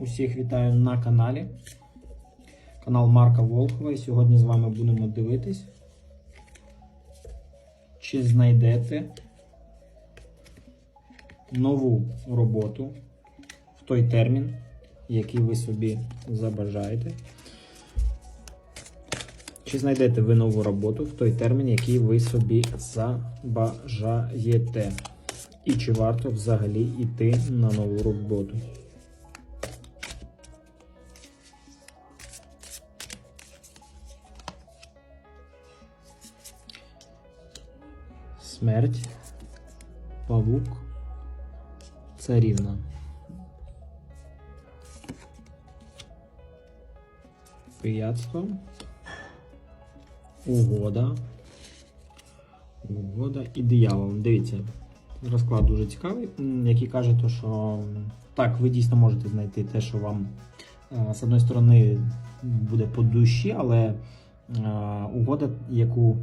Усіх вітаю на каналі. Канал Марка Волхова. І сьогодні з вами будемо дивитись, чи знайдете нову роботу в той термін, який ви собі забажаєте. Чи знайдете ви нову роботу в той термін, який ви собі забажаєте? І чи варто взагалі йти на нову роботу? Смерть, павук, царівна. Пияцтво. Угода. Угода і диявол. Дивіться, розклад дуже цікавий, який каже, то, що так, ви дійсно можете знайти те, що вам е, з одної сторони буде по душі, але е, угода, яку,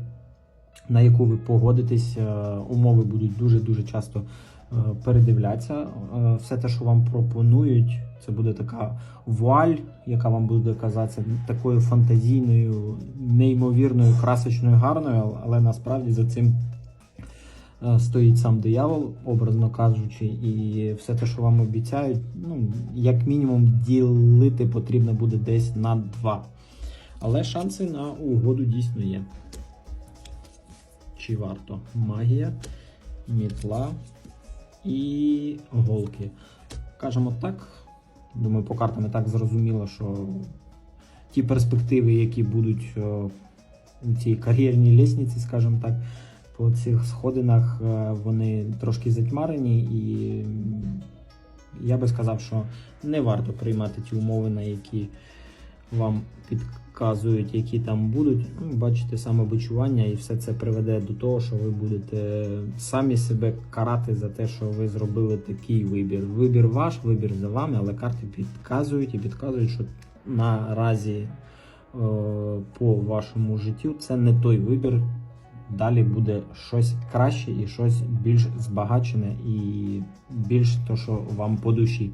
на яку ви погодитесь, е, умови будуть дуже-дуже часто е, передивлятися. Е, Все те, що вам пропонують, це буде така вуаль, яка вам буде казатися такою фантазійною, неймовірною, красочною, гарною, але насправді за цим стоїть сам диявол, образно кажучи, і все те, що вам обіцяють, ну, як мінімум, ділити потрібно буде десь на два. Але шанси на угоду дійсно є. Чи варто? Магія, мітла і голки. Кажемо так. Думаю, по картам і так зрозуміло, що ті перспективи, які будуть е, у цій кар'єрній лісниці, скажімо так, по цих сходинах, е, вони трошки затьмарені, і я би сказав, що не варто приймати ті умови, на які вам підказують, які там будуть. Ну, Бачите, самобичування, і все це приведе до того, що ви будете самі себе карати за те, що ви зробили такий вибір. Вибір ваш, вибір за вами, але карти підказують і підказують, що наразі е, по вашому життю це не той вибір. Далі буде щось краще і щось більш збагачене і більш то, що вам по душі.